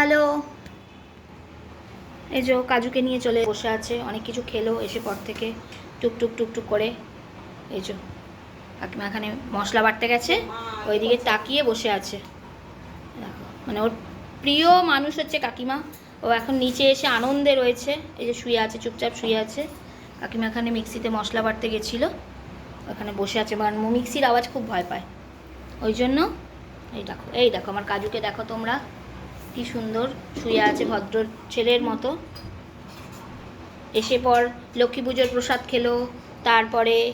Hello এই যে কাজুকে নিয়ে চলে বসে আছে, অনেক কিছু খেলো এসে পর থেকে, টুক টুক টুক টুক করে। এই যে, কাকিমা এখানে মশলা বাটতে গেছে, ওইদিকে তাকিয়ে বসে আছে। মানে ওর প্রিয় মানুষ হচ্ছে কাকিমা। ও এখন নিচে এসে আনন্দে রয়েছে, এই যে শুয়ে আছে, চুপচাপ শুয়ে আছে। কাকিমা এখানে মিক্সিতে মশলা বাটতে গেছিল, ওখানে বসে আছে কারণ মিক্সির আওয়াজ খুব ভয় পায়। ওই জন্য, এই দেখো এই দেখো, আমার কাজুকে দেখো তোমরা। কি সুন্দর শুয়ে আছে ভদ্র ছেলের মতো। এসে পর লক্ষ্মী পুজোর প্রসাদ খেলো, তারপরে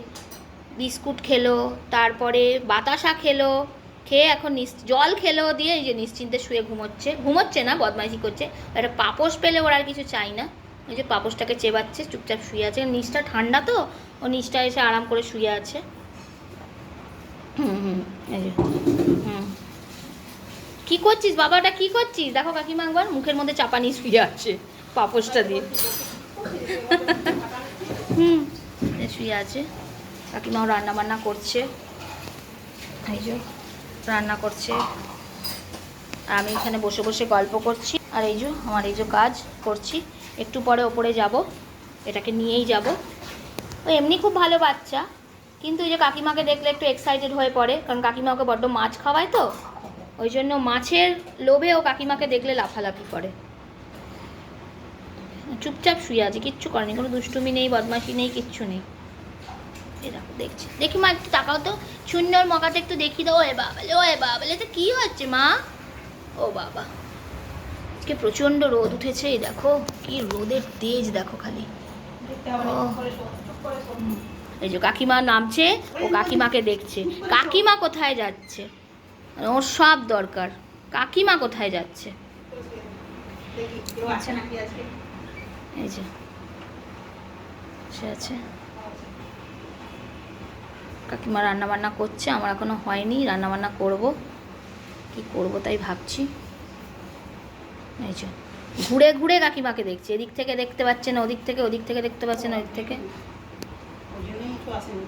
বিস্কুট খেলো, তারপরে বাতাসা খেলো, খেয়ে এখন জল খেলো দিয়ে এই যে নিশ্চিন্তে শুয়ে ঘুমোচ্ছে। ঘুমোচ্ছে না, বদমাইশি করছে। একটা পাপোশ পেলে ওর আর কিছু চাই না। ওই যে পাপোশটাকে চেবাচ্ছে, চুপচাপ শুয়ে আছে। নিচটা ঠান্ডা তো, ও নিচটা এসে আরাম করে শুয়ে আছে। হুম হুম, এই যে। হুম। কি করছিস বাবাটা? কি করছিস? দেখো কাকিমা একবার মুখের মধ্যে চাপানি শুয়ে আছে পাপোশটা দিয়ে। হুম শুয়ে আছে। কাকিমাও রান্না বান্না করছে। এই যে, রান্না করছে। আর আমি এখানে বসে বসে গল্প করছি। আর এই যে, আমার এই যে কাজ করছি। একটু পরে ওপরে যাব। এটাকে নিয়েই যাব। ও এমনি খুব ভালো বাচ্চা। কিন্তু এই যে কাকিমাকে দেখলে একটু এক্সাইটেড হয়ে পড়ে। কারণ কাকিমা ওকে বড্ড মাছ খাওয়ায় তো। ওই জন্য মাছের লোভে ও কাকিমাকে দেখলে লাফালাফি করে। চুপচাপ শুয়ে আছে, কিচ্ছু করেনি, কোনো দুষ্টুমি নেই, বদমাশি নেই, কিচ্ছু নেই। দেখো, দেখছি। দেখি মা, একটু তাকাও তো। শূন্যর মকাতে একটু দেখি দাও, এ বাবালে ও, এ বাবালে তো কী হচ্ছে মা? ও বাবা। আজকে প্রচণ্ড রোদ উঠেছে, এই দেখো, কি রোদের তেজ, দেখো খালি। এই যে কাকিমা নামছে, ও কাকিমাকে দেখছে। কাকিমা কোথায় যাচ্ছে? মানে ওর সব দরকার। কাকিমা কোথায় যাচ্ছে। এই যে সে আছে। কাকিমা রান্না বান্না করছে আমার এখনও হয়নি রান্না বান্না করব। কি করব তাই ভাবছি। এই যে ঘুরে ঘুরে কাকিমাকে দেখছে এদিক থেকে দেখতে পাচ্ছে না ওদিক থেকে ওদিক থেকে দেখতে পাচ্ছে না ওদিক থেকে। আসেনি।